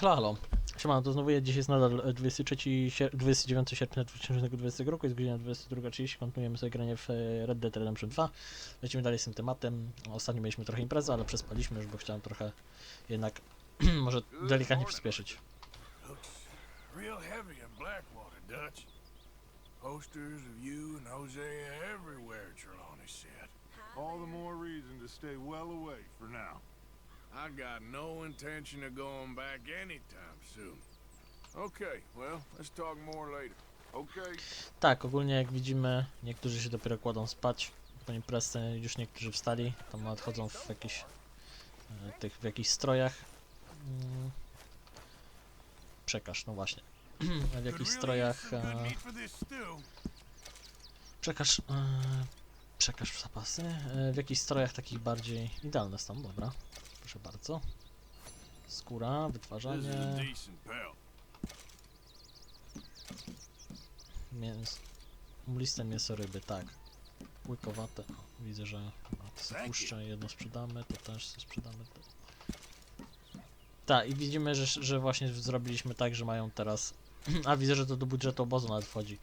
Halo. Siemano, to znowu ja. Dziś jest nadal e, 23, sier- 29 sierpnia 2020 roku, jest godzina 22.30, kontynuujemy sobie granie w e, Red Dead Redemption 2. Lecimy dalej z tym tematem. Ostatnio mieliśmy trochę imprezę, ale przespaliśmy już, bo chciałem trochę jednak może delikatnie przyspieszyć. Real heavy Blackwater, Dutch. Posters of you and Hosea everywhere, Trelawney said. All the more reason to stay well away for now. I got no intention of going back anytime soon. Okay, well, let's talk more later. Okay, Tak, ogólnie jak widzimy, niektórzy się dopiero kładą spać po imprezce, już niektórzy wstali, tam nadchodzą w jakichś e, tych, w jakichś strojach. Mm. Przekaż, no właśnie. w jakichś strojach. E, przekaż. E, przekaż w zapasy. E, w jakichś strojach takich bardziej idealne są, dobra. Proszę bardzo. Skóra, wytwarzanie. Mięs... Mliste mięso ryby, tak. Łykowate. O, widzę, że a, to sobie Thank puszczę, jedno sprzedamy, to też sprzedamy. To... Tak, i widzimy, że, że właśnie zrobiliśmy tak, że mają teraz... A widzę, że to do budżetu obozu nawet wchodzi.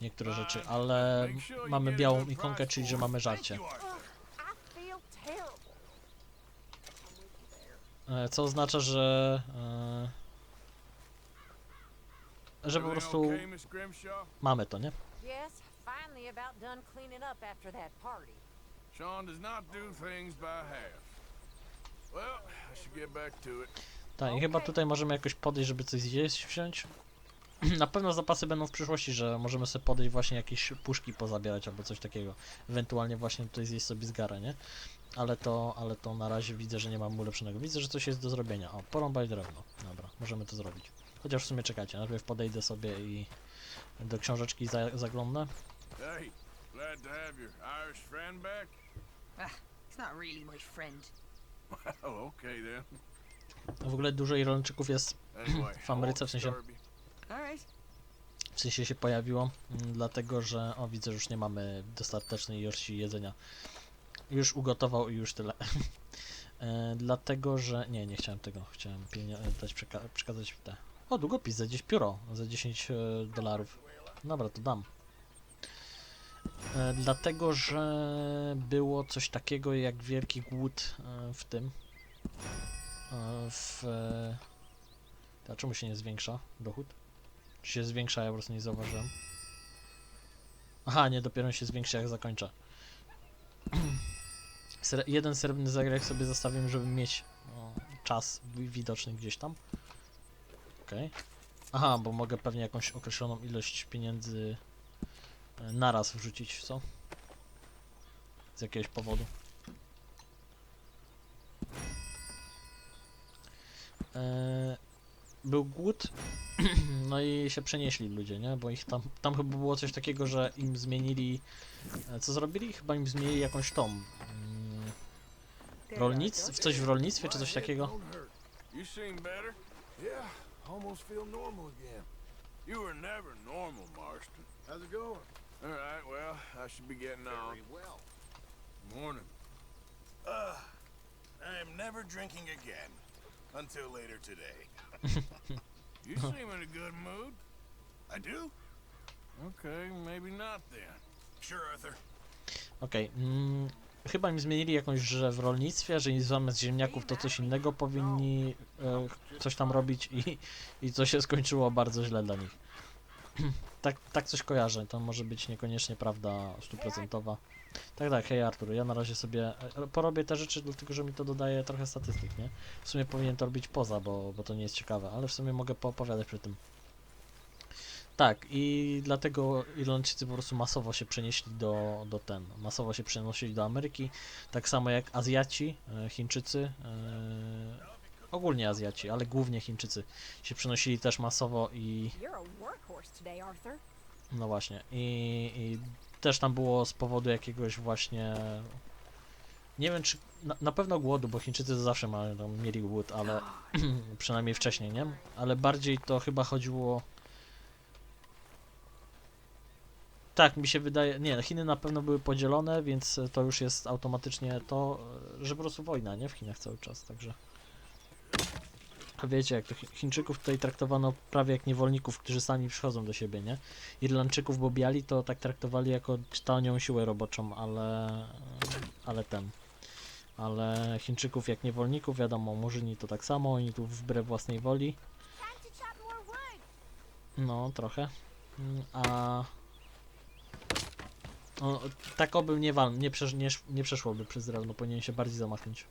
Niektóre rzeczy, ale mamy białą ikonkę, czyli że mamy żarcie. you, Arthur. I feel terrible. I'm with you there. E, Co oznacza, że... E, że po prostu mamy to, nie? Yes, finally about done cleaning up after that party. Sean does not do things by half. Well, I should get back to it. Tak, i chyba tutaj możemy jakoś podejść, żeby coś zjeść, wziąć. Na pewno zapasy będą w przyszłości, że możemy sobie podejść właśnie jakieś puszki pozabierać albo coś takiego. Ewentualnie właśnie tutaj zjeść sobie zgarę, nie? Ale to, ale to na razie widzę, że nie mam ulepszonego. Widzę, że coś jest do zrobienia. O, porąbaj drewno. Dobra, możemy to zrobić. Chociaż w sumie czekajcie, najpierw podejdę sobie i do książeczki za zaglądnę. Hey, glad to have your Irish friend back. He's not really my friend. Well, okay then. W ogóle dużo Irlandczyków jest, W Ameryce, w sensie- w sensie się pojawiło, mm, dlatego że, o widzę, że już nie mamy dostatecznej ilości jedzenia. Już ugotował i już tyle. e, dlatego, że, nie, nie chciałem tego, chciałem pienio- dać przeka przekazać te, o długopis za 10 pióro, za 10 e, dolarów. Dobra, to dam. E, dlatego, że było coś takiego jak wielki głód e, w tym, e, w... E, a czemu się nie zwiększa dochód? Czy się zwiększa, ja po prostu nie zauważyłem. Aha, nie, dopiero się zwiększa jak zakończę. Sre jeden srebrny zagrek sobie zostawiłem, żeby mieć o, czas wi- widoczny gdzieś tam. Okej. Aha, bo mogę pewnie jakąś określoną ilość pieniędzy e, naraz wrzucić, co? Z jakiegoś powodu. Eee, był głód, no i się przenieśli ludzie, nie? Bo ich tam, tam chyba było coś takiego, że im zmienili, e, co zrobili? Chyba im zmienili jakąś tą, mm, rolnic, w coś w rolnictwie, czy coś takiego? You seem better. Yeah, almost feel normal again. You were never normal, Marston. How's it going? All right, well, I should be getting on. well. Morning. Uh, I'm never drinking again. Until later today. You seem in a good mood. I do? Okay, maybe not then. Sure, Arthur. Okej, mm, chyba im zmienili jakąś, że w rolnictwie, że zamiast ziemniaków to coś innego powinni e, coś tam robić i, i to się skończyło bardzo źle dla nich. tak, tak coś kojarzę, to może być niekoniecznie prawda stuprocentowa. Tak, tak, hej Artur, ja na razie sobie e, porobię te rzeczy, dlatego że mi to dodaje trochę statystyk, nie? W sumie powinien to robić poza, bo, bo to nie jest ciekawe, ale w sumie mogę poopowiadać przy tym. Tak, i dlatego Irlandczycy po prostu masowo się przenieśli do, do ten, masowo się przenosili do Ameryki, tak samo jak Azjaci, e, Chińczycy, e, ogólnie Azjaci, ale głównie Chińczycy się przenosili też masowo i no właśnie, i, i też tam było z powodu jakiegoś właśnie, nie wiem czy, na, na pewno głodu, bo Chińczycy zawsze mają, tam, mieli głód, ale przynajmniej wcześniej, nie? Ale bardziej to chyba chodziło Tak, mi się wydaje. Nie, Chiny na pewno były podzielone, więc to już jest automatycznie to, że po prostu wojna, nie? W Chinach cały czas, także. wiecie, jak to Chi- Chińczyków tutaj traktowano prawie jak niewolników, którzy sami przychodzą do siebie, nie? Irlandczyków, bo biali to tak traktowali jako tanią siłę roboczą, ale, ale ten, ale Chińczyków jak niewolników, wiadomo, Murzyni to tak samo, oni tu wbrew własnej woli, no trochę, Mm, a no, tak oby nie, wal, nie, przesz, nie, nie przeszłoby przez drewno, powinien się bardziej zamachnąć.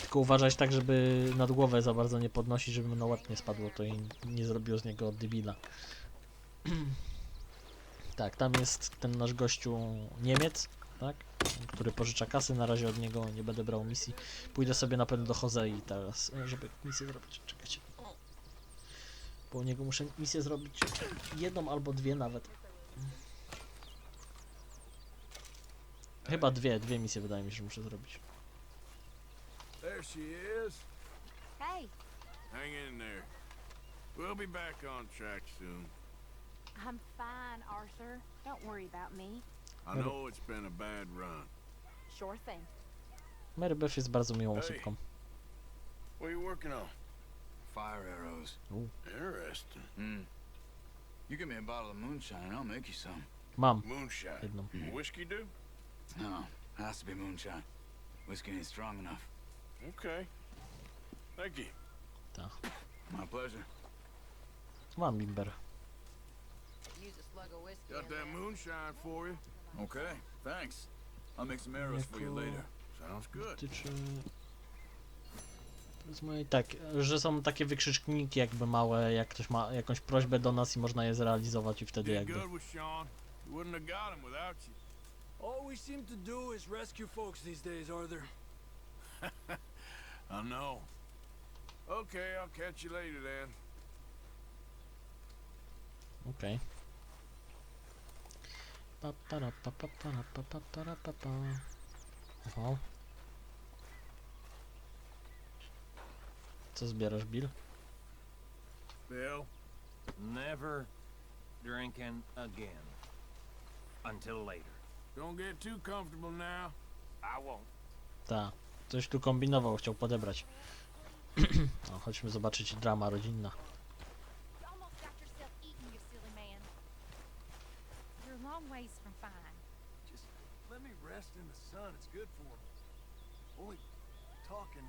Tylko uważać tak, żeby nad głowę za bardzo nie podnosić, żeby na łeb nie spadło, to i nie zrobiło z niego debila. tak, tam jest ten nasz gościu Niemiec, tak? Który pożycza kasy, na razie od niego nie będę brał misji. Pójdę sobie na pewno do Josei teraz, e, żeby misję zrobić. Czekajcie. Bo u niego muszę misję zrobić jedną albo dwie nawet. Chyba dwie, dwie misje wydaje mi się, że muszę zrobić. There she is. Hey, Hang in there. We'll be back on track soon. I'm fine, Arthur. Don't worry about me. I know it's been a bad run. Sure thing. Mary Beth jest bardzo miłą Hej. osobką. What are you working on? Fire arrows. Interesting. Hmm. You give me a bottle of moonshine I'll make you some. Mam Moonshine. jedną. Whiskey do? No, has to be moonshine. Whiskey ain't strong enough. Okay. Thank you. My pleasure. Mam bimber. Use a slug of whiskey. Got that moonshine for you. Okay, thanks. I'll make some arrows for you later. Sounds good. Dotyczy... Powiedzmy tak, że są takie wykrzyczniki jakby małe, jak ktoś ma jakąś prośbę do nas i można je zrealizować i wtedy jakby... All we seem to do is rescue folks these days, Arthur. I know. Okay, I'll catch you later then. Okay. Pa, para, pa, pa, para, pa, pa, para, pa, pa. Oho. Co zbierasz, Bill? Bill, Never drinking again. Until later. Don't get too comfortable now. I won't. Ta. Coś tu kombinował, chciał podebrać. no, chodźmy zobaczyć drama rodzinna. You almost got yourself eaten, you silly man. You're a long ways from fine. Just let me rest in the sun. It's good for me. Only talking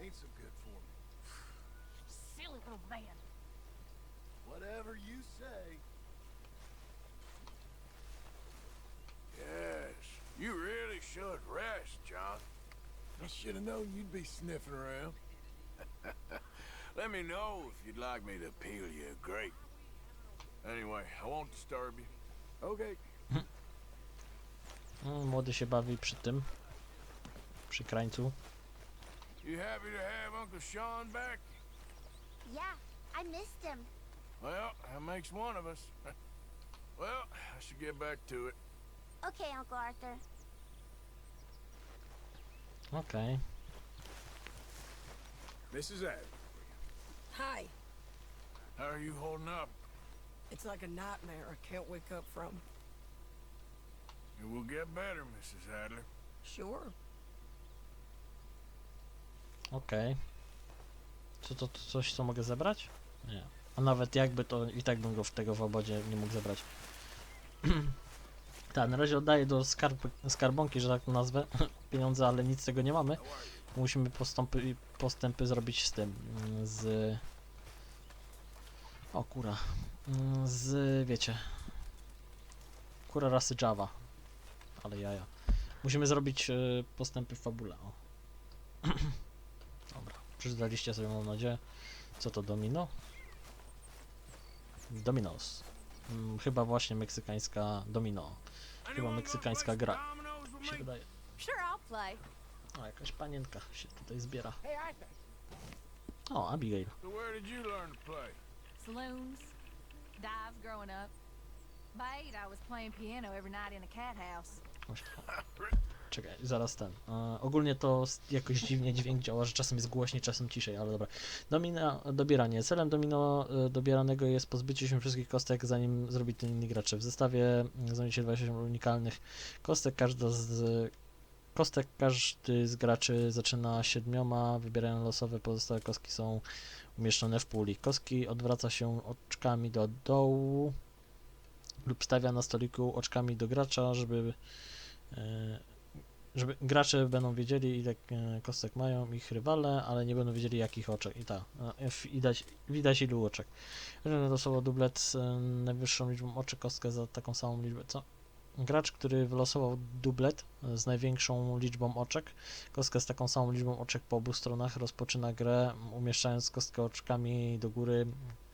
ain't so good for me. Silly little man. Whatever you say. I should have known you'd be sniffing around. Let me know if you'd like me to peel you a grape. Anyway, I won't disturb you. Okay. No, mm, młody się bawi przy tym. Przy krańcu. You happy to have Uncle Sean back? Yeah, I missed him. Well, that makes one of us. well, I should get back to it. Okay, Uncle Arthur. Okej. Mrs. Adams. Hi. How are you holding up? It's like a nightmare I can't wake up from. It will get better, Mrs. Adler. Sure. Okej. Co to, to coś, co mogę zebrać? Nie. A nawet jakby to i tak bym go w tego w obodzie nie mógł zebrać. tak, na razie oddaję do skarb, skarbonki, że tak to nazwę, pieniądze, ale nic z tego nie mamy. Musimy postępy, postępy zrobić z tym, mm, z... O kura. Mm, Z, wiecie... Kura rasy Java. Ale jaja. Musimy zrobić y, postępy w fabule, o. Dobra, przeczytaliście sobie, mam nadzieję. Co to domino? Dominos. Mm, chyba właśnie meksykańska domino. Anyone meksykańska gra. Mi się wydaje. O, jakaś panienka się tutaj zbiera. O, Abigail. Saloons, dives growing up. By eight, I was playing piano every night in a cat house. Czekaj, zaraz ten. E, ogólnie to jakoś dziwnie dźwięk działa, że czasem jest głośniej, czasem ciszej, ale dobra. Domina, dobieranie. Celem domino e, dobieranego jest pozbycie się wszystkich kostek, zanim zrobi to inni gracze. W zestawie mm, znajdzie się 27 unikalnych kostek. Każda z kostek każdy z graczy zaczyna siedmioma, wybierają losowe, pozostałe kostki są umieszczone w puli. Kostki odwraca się oczkami do dołu lub stawia na stoliku oczkami do gracza, żeby, e, żeby gracze będą wiedzieli ile e, kostek mają ich rywale, ale nie będą wiedzieli jakich oczek. I tak, e, widać, widać ilu oczek. Jeżeli losowo dublet z e, najwyższą liczbą oczek kostkę za taką samą liczbę, co? Gracz, który wylosował dublet z największą liczbą oczek, kostkę z taką samą liczbą oczek po obu stronach, rozpoczyna grę umieszczając kostkę oczkami do góry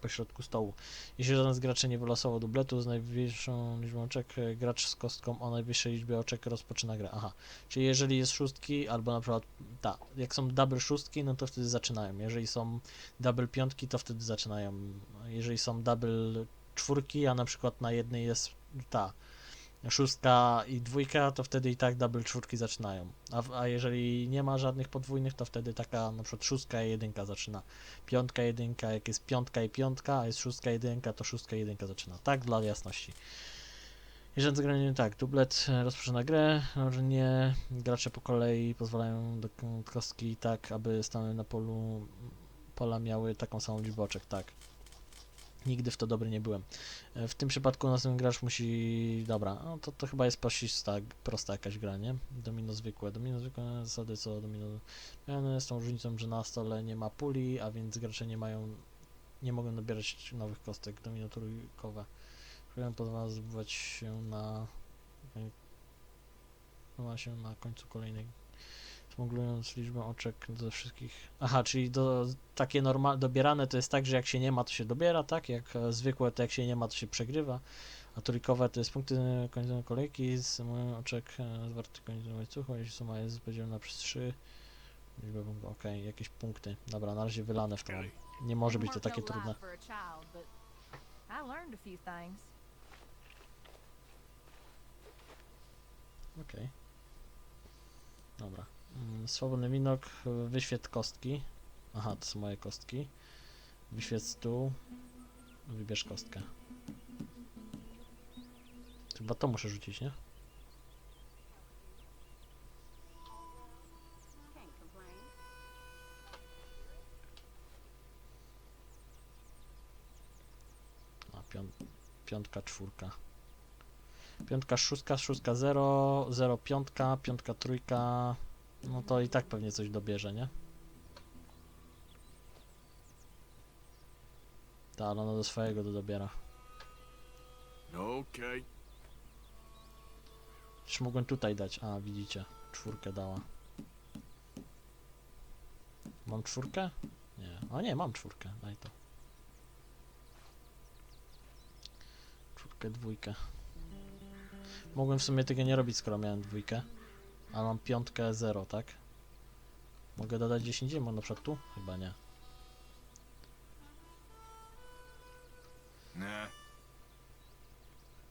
po środku stołu. Jeśli żaden z graczy nie wylosował dubletu z najwyższą liczbą oczek, e, gracz z kostką o najwyższej liczbie oczek rozpoczyna grę. Aha, czyli jeżeli jest szóstki, albo na przykład, tak, jak są double szóstki, no to wtedy zaczynają. Jeżeli są double piątki, to wtedy zaczynają. Jeżeli są double czwórki, a na przykład na jednej jest ta szóstka i dwójka, to wtedy i tak double czwórki zaczynają. A, a jeżeli nie ma żadnych podwójnych, to wtedy taka na przykład szóstka i jedynka zaczyna. Piątka, jedynka, jak jest piątka i piątka, a jest szóstka, jedynka, to szóstka i jedynka zaczyna. Tak dla jasności. Jeżeli zagranie tak, dublet e, rozpoczyna grę, że nie gracze po kolei pozwalają do kostki tak, aby stanęły na polu pola miały taką samą liczbę oczek, tak. Nigdy w to dobry nie byłem. E, W tym przypadku następny gracz musi. Dobra, no to, to chyba jest prosista, prosta jakaś gra, nie? Domino zwykłe. Domino zwykłe zasady co domino zmiany z tą różnicą, że na stole nie ma puli, a więc gracze nie mają. nie mogą nabierać nowych kostek. Domino trójkowe. Problem pozwala zdobywać się na. Zdobywa się na końcu kolejnej. Smuglując liczbę oczek ze wszystkich. Aha, czyli do, takie normal, dobierane to jest tak, że jak się nie ma, to się dobiera, tak? Jak e, zwykłe, to jak się nie ma, to się przegrywa. A trójkowe to jest punkty końcowe kolejki z moją oczek e, zwarty końcem łańcuchu. Jeśli suma jest podzielona przez 3. Liczba punktów, okej, jakieś punkty. Dobra, na razie wylane w to. Nie może być to takie trudne. Okej. Dobra. Mm, Swobodny winok, y, wyświetl kostki. Aha, to są moje kostki. Wyświetl stół. Wybierz kostkę. Chyba to muszę rzucić, nie? A, piąt piątka, czwórka. Piątka, szóstka, szóstka, zero, zero, piątka, piątka, trójka. No to i tak pewnie coś dobierze, nie? Ta, ale ona do swojego to dobiera. Okay. Już mogłem tutaj dać. A, widzicie. Czwórkę dała. Mam czwórkę? Nie. A nie, mam czwórkę. Daj to. Czwórkę, dwójkę. Mogłem w sumie tego nie robić, skoro miałem dwójkę. A mam piątkę, zero, tak? Mogę dodać 10, nie? na przykład tu? Chyba nie. Nah.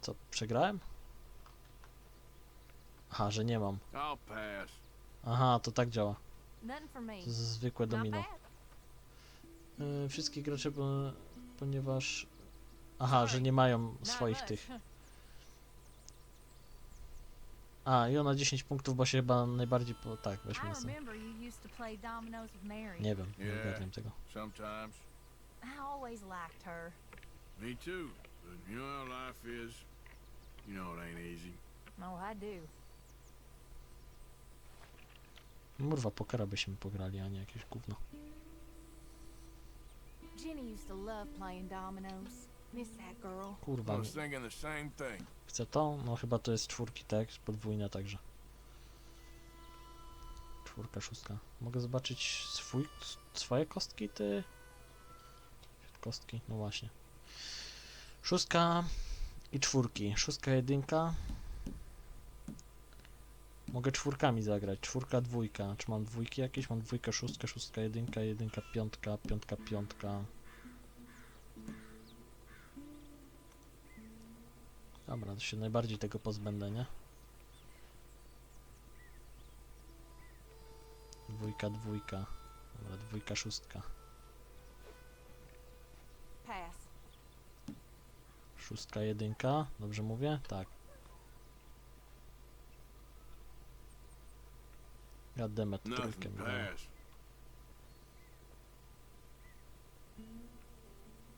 Co, przegrałem? Aha, że nie mam. I'll pass. Aha, to tak działa. Nothing for me. To jest zwykłe Not domino. bad. Y, wszystkich graczy, po, ponieważ... Aha, że nie mają swoich tych. A, i ona 10 punktów, bo się chyba najbardziej po... Tak, weźmy I na sobie. remember you used to play dominoes with Mary. Nie wiem, nie Yeah. ogarniam tego. Sometimes. I always liked her. Me too. But you know how life is. You know it ain't easy. Oh, I do. Murwa, pokera byśmy pograli, a nie jakieś gówno. Jenny used to love playing dominoes. Kurwa, chcę to? No chyba to jest czwórki, tak? Jest Podwójne także. Czwórka, szóstka. Mogę zobaczyć swój, swoje kostki, ty? Kostki, no właśnie. Szóstka i czwórki. Szóstka, jedynka. Mogę czwórkami zagrać. Czwórka, dwójka. Czy mam dwójki jakieś? Mam dwójkę, szóstkę, szóstka, jedynka, jedynka, piątka, piątka, piątka. Dobra, to się najbardziej tego pozbędę, nie? Dwójka, dwójka. Dobra, dwójka, szóstka. Szóstka, jedynka. Dobrze mówię? Tak. Goddammit, trójkę Nothing mi dają. pass.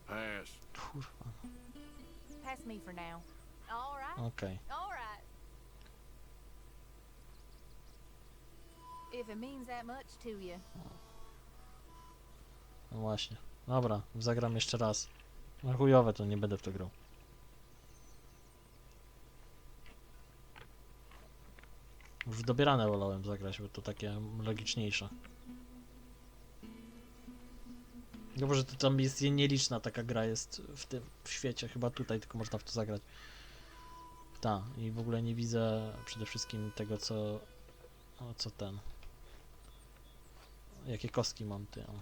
Pass. Kurwa, Pass me for now. All right, okej. all right. If it means that much to you. No właśnie. Dobra, zagram jeszcze raz. No chujowe to nie będę w to grał. Już w dobierane wolałem zagrać, bo to takie logiczniejsze. Dobrze, że to tam jest nieliczna taka gra jest w tym w świecie, chyba tutaj tylko można w to zagrać. Ta, i w ogóle nie widzę przede wszystkim tego co o, co ten. Jakie kostki mam ty. O.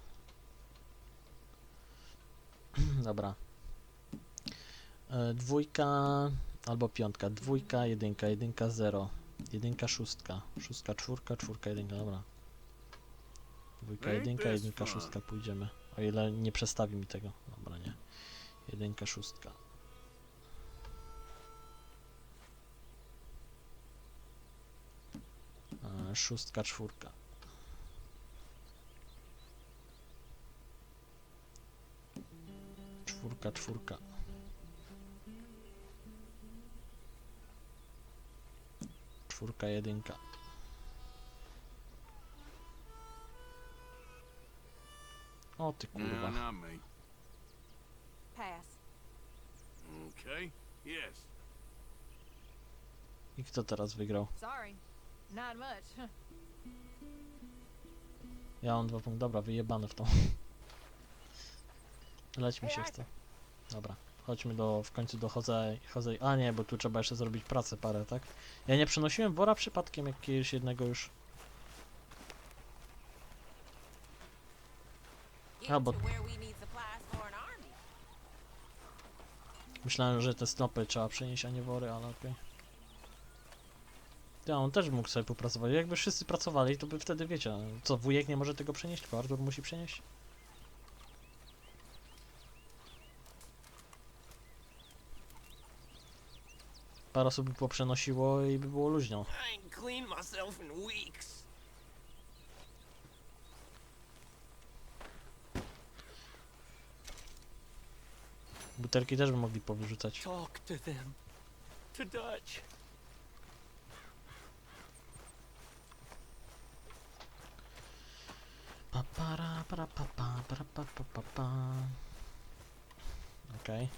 Dobra. E, dwójka albo piątka. Dwójka, jedynka, jedynka, zero. Jedynka, szóstka. Szóstka, czwórka, czwórka, jedynka, dobra. Dwójka, Ain't jedynka, jedynka, szóstka, pójdziemy. O ile nie przestawi mi tego. Dobra, nie. Jedynka, szóstka. Szóstka, czwórka. Czwórka, czwórka. Czwórka, jedynka. O ty No, kurwa. not me. Pass. Okay. Yes. I kto teraz wygrał? Sorry, not much. Ja mam dwa punkty. Dobra, wyjebane w tą. Leć mi się chce. Dobra. Chodźmy do, w końcu do Jose, Jose. A nie, bo tu trzeba jeszcze zrobić pracę parę, tak? Ja nie przenosiłem wora przypadkiem jakiegoś jednego już. Bo myślałem, że te snopy trzeba przenieść, a nie wory, ale okej. Ja, on też mógł sobie popracować. Jakby wszyscy pracowali, to by wtedy wiecie, co wujek nie może tego przenieść, tylko Artur musi przenieść? Parę osób by poprzenosiło i by było luźno. Butelki też by mogli powyrzucać. Talk to them. To Dutch. Pa, para, para, pa, pa, para, pa, pa, pa, pa. Okej.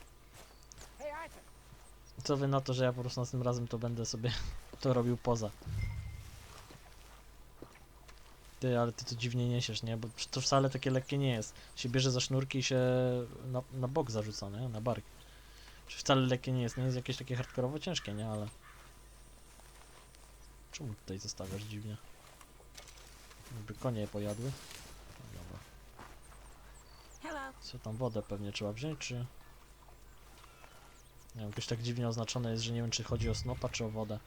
Co wy na to, że ja po prostu następnym razem to będę sobie to robił poza. Ty, ale ty to dziwnie niesiesz, nie? Bo to wcale takie lekkie nie jest. Się bierze za sznurki i się na, na bok zarzuca, nie? Na bark. Czy wcale lekkie nie jest, nie jest jakieś takie hardkorowo ciężkie, nie? Ale... Czemu tutaj zostawiasz dziwnie? Jakby konie je pojadły. Co tam, wodę pewnie trzeba wziąć, czy... Nie wiem, jakoś tak dziwnie oznaczone jest, że nie wiem, czy chodzi o snopa, czy o wodę.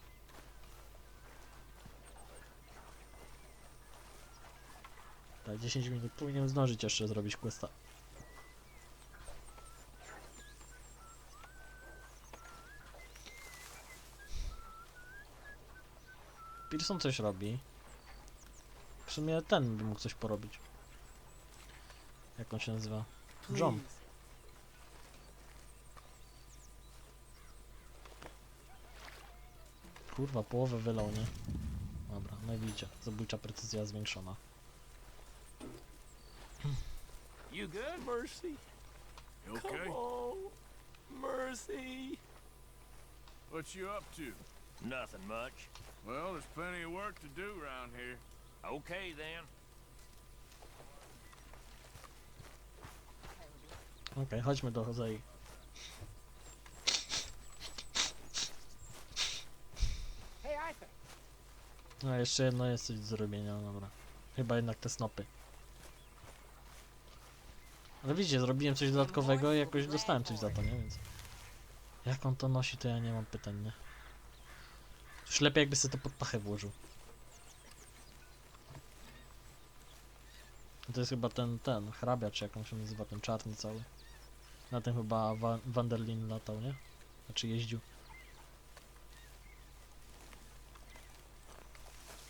Tak, 10 minut. Powinienem zdążyć jeszcze zrobić questa. Pearson coś robi. W sumie ten by mógł coś porobić. Jak on się nazywa? John. Kurwa, połowę wylał, nie? Dobra, no i widzicie, zabójcza precyzja zwiększona. You good, Mercy? You okay? on, Mercy. What you up to? Nothing much. Well, there's plenty of work to do around here. Okay then. Okej, chodźmy do Josei. No jeszcze jedno jest coś do zrobienia, dobra. Chyba jednak te snopy. Ale widzicie, zrobiłem coś dodatkowego i jakoś dostałem coś za to, nie? Więc... Jak on to nosi, to ja nie mam pytań, nie? Już lepiej jakby sobie to pod pachę włożył. To jest chyba ten, ten, hrabia, czy jak on się nazywa, ten czarny cały. Na tym chyba Wa Vanderlin latał, nie? Znaczy jeździł.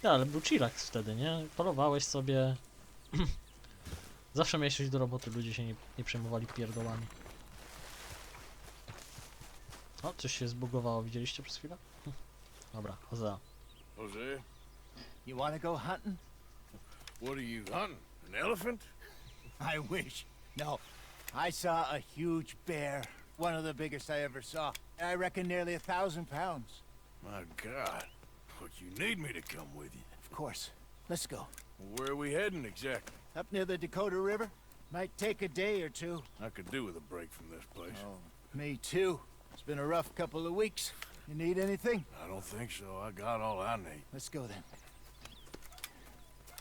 Ja, ale był chillax wtedy, nie? Polowałeś sobie. Zawsze miałeś coś do roboty, ludzie się nie, nie przejmowali pierdołami. O, coś się zbugowało, widzieliście przez chwilę? Dobra, za. Jose, You want to go hunting? what are you hunting? An elephant? I wish. No. I saw a huge bear. One of the biggest I ever saw. I reckon nearly a thousand pounds. My God. But you need me to come with you. Of course. Let's go. Where are we heading exactly? Up near the Dakota River? Might take a day or two. I could do with a break from this place. Oh, me too. It's been a rough couple of weeks. You need anything? I don't think so. I got all I need. Let's go then.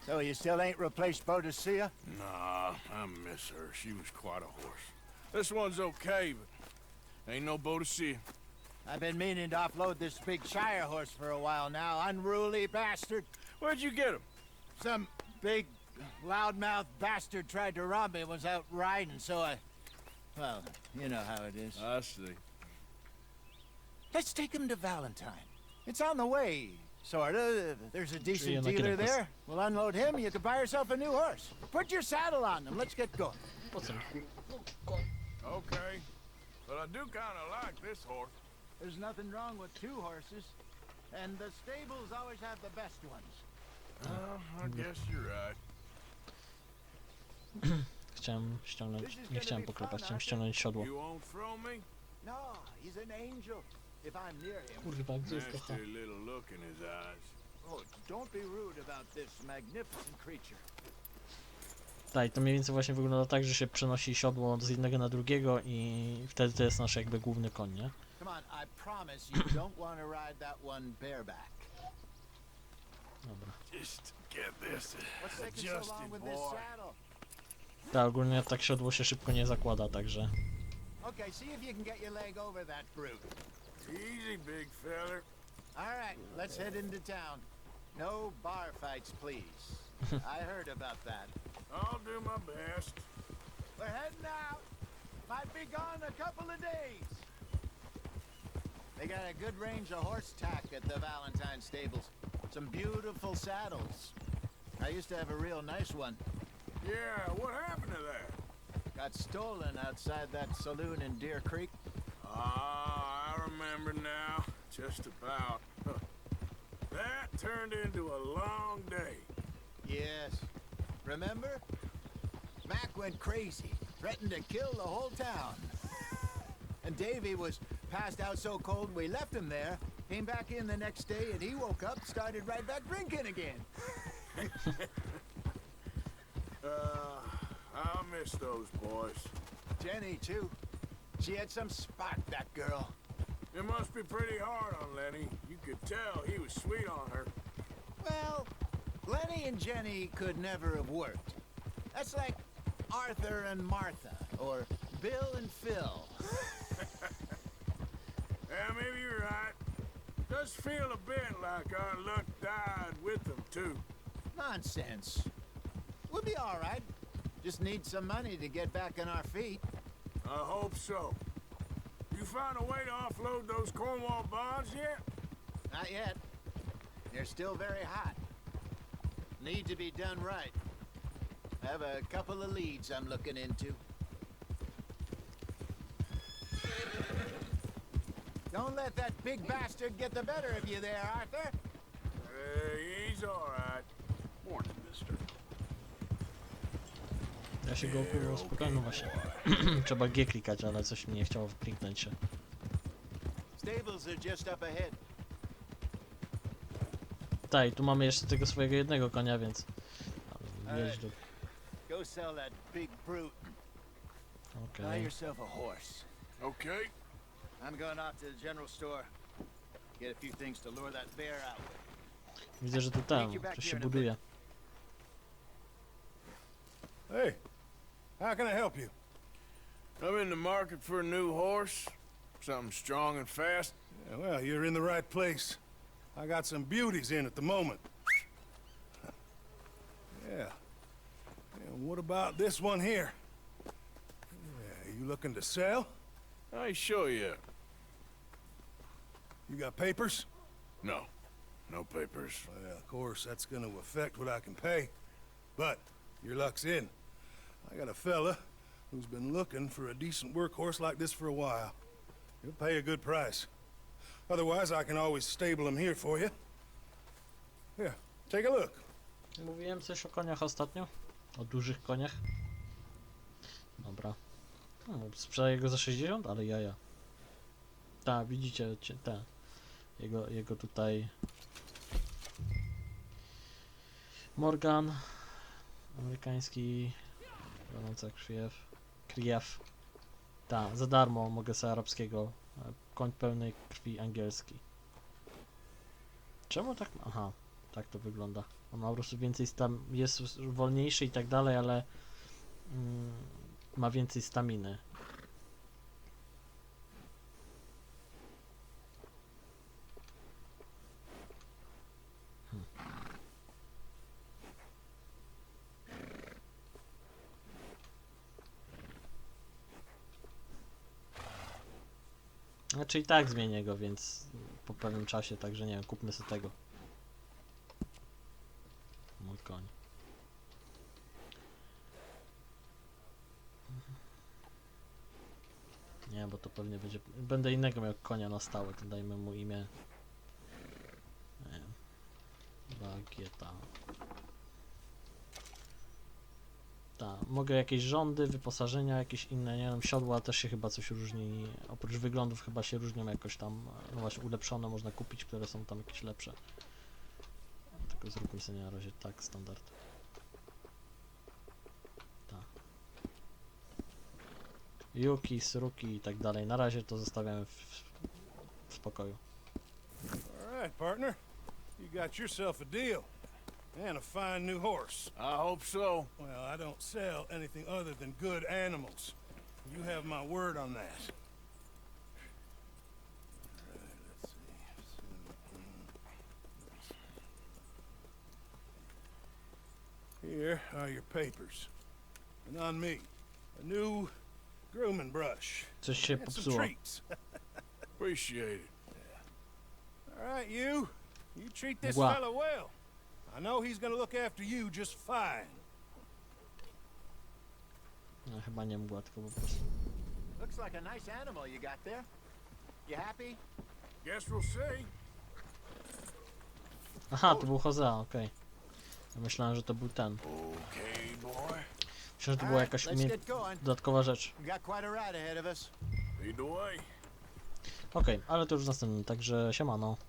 So you still ain't replaced Bodicea? Nah, I miss her. She was quite a horse. This one's okay, but ain't no Bodicea. I've been meaning to offload this big Shire horse for a while now. Unruly bastard. Where'd you get him? Some big loudmouth bastard tried to rob me was out riding, so I... Well, you know how it is. I see. Let's take him to Valentine. It's on the way, sorta. There's a decent you're dealer gonna- there. We'll unload him, you can buy yourself a new horse. Put your saddle on him, let's get going. Okay. But I do kind of like this horse. There's nothing wrong with two horses, and the stables always have the best ones. Well, I guess you're right. Chciałem ściągnąć, nie chciałem poklepać, chciałem ściągnąć siodło. You won't throw me? No, he's an angel. If I'm near him. Kurwa, gdzie jest Nasty little look in his eyes. Oh, don't be rude about this magnificent creature. Tak, to mniej więcej właśnie wygląda tak, że się przenosi siodło z jednego na drugiego i wtedy to jest nasz jakby główny koń, nie? Come on, I promise you don't want to ride that one bareback. Dobra. Just get this What's taking so long adjusted, with this boy. saddle? Tak, ogólnie tak siodło się szybko nie zakłada, także... Okay, see if you can get your leg over that brute. Easy, big feller. All right, let's head into town. No bar fights, please. I heard about that. I'll do my best. We're heading out. Might be gone a couple of days. They got a good range of horse tack at the Valentine stables. Some beautiful saddles. I used to have a real nice one. Yeah, what happened to that? Got stolen outside that saloon in Deer Creek. Ah, I remember now. Just about. That turned into a long day. Yes. Remember? Mac went crazy, threatened to kill the whole town. And Davy was passed out so cold we left him there, came back in the next day, and he woke up, started right back drinking again. Uh, I'll miss those boys. Jenny, too. She had some spark, that girl. It must be pretty hard on Lenny. You could tell he was sweet on her. Well, Lenny and Jenny could never have worked. That's like Arthur and Martha, or Bill and Phil. Yeah, maybe you're right. Does feel a bit like our luck died with them, too. Nonsense. We'll be all right. Just need some money to get back on our feet. I hope so. You found a way to offload those Cornwall bonds yet? Not yet. They're still very hot. Need to be done right. I have a couple of leads I'm looking into. Don't let that big bastard get the better of you there, Arthur. Uh, he's all right. Morning, mister. Ja się go kurwa spokojnie, no właśnie. Trzeba G klikać, ale coś mi nie chciało kliknąć się. Tak, i tu mamy jeszcze tego swojego jednego konia, więc... Jedź do... Go sell that big brute. Okej. Buy yourself a horse. Okay. I'm going off to the general store. Get a few things to lure that bear out with. Widzę, że tu tam, coś się buduje. Hey, how can I help you? I'm in the market for a new horse. Something strong and fast. Yeah, well, you're in the right place. I got some beauties in at the moment. Yeah. And what about this one here? Yeah, you looking to sell? I show you. You got papers? No. No papers. Well, of course, that's going to affect what I can pay. But your luck's in. I got a fella who's been looking for a decent workhorse like this for a while. He'll pay a good price. Otherwise, I can always stable him here for you. Here, take a look. Mówiłem coś o koniach ostatnio? O dużych koniach? Dobra. Hmm, sprzedaję go za 60, ale jaja. Tak, widzicie, cie- te. Jego, jego tutaj... Morgan. Amerykański. Gorąca krwiew. Kriew. Tak, za darmo mogę sobie arabskiego. e, Koń pełnej krwi angielski. Czemu tak? Aha, tak to wygląda. On ma po prostu więcej stam, jest wolniejszy i tak dalej, ale mm, ma więcej staminy. Znaczy i tak zmienię go, więc po pewnym czasie, także nie wiem, kupmy sobie tego. Mój koń. Nie, bo to pewnie będzie. Będę innego miał konia na stałe, to dajmy mu imię. Nie wiem. Bagieta. Tak, mogę jakieś rządy, wyposażenia, jakieś inne, nie wiem, siodła też się chyba coś różni, oprócz wyglądów chyba się różnią jakoś tam, no właśnie ulepszone można kupić, które są tam jakieś lepsze. Tylko zróbmy sobie na razie tak, standard. Tak. Yuki, Suruki i tak dalej. Na razie to zostawiamy w, w spokoju. All right, partner. You got yourself a deal. And a fine new horse. I hope so. Well, I don't sell anything other than good animals. You have my word on that. All right, let's see. Here are your papers. And on me, a new grooming brush. Coś się And some popsuło. treats. Appreciate it. All right, you. You treat this Mgła. fella well. I know he's gonna look after you just fine. No, chyba nie mgła, tylko po prostu. Looks like a nice animal you got there. You happy? Guess we'll see. Aha, to był Hosea, okej. Ja Myślałem, że to był ten. Okay, boy. Myślałem, że to była jakaś umie... dodatkowa rzecz. We got quite a ride ahead of us. Lead the way. Okej, ale to już w następnym, także siemano.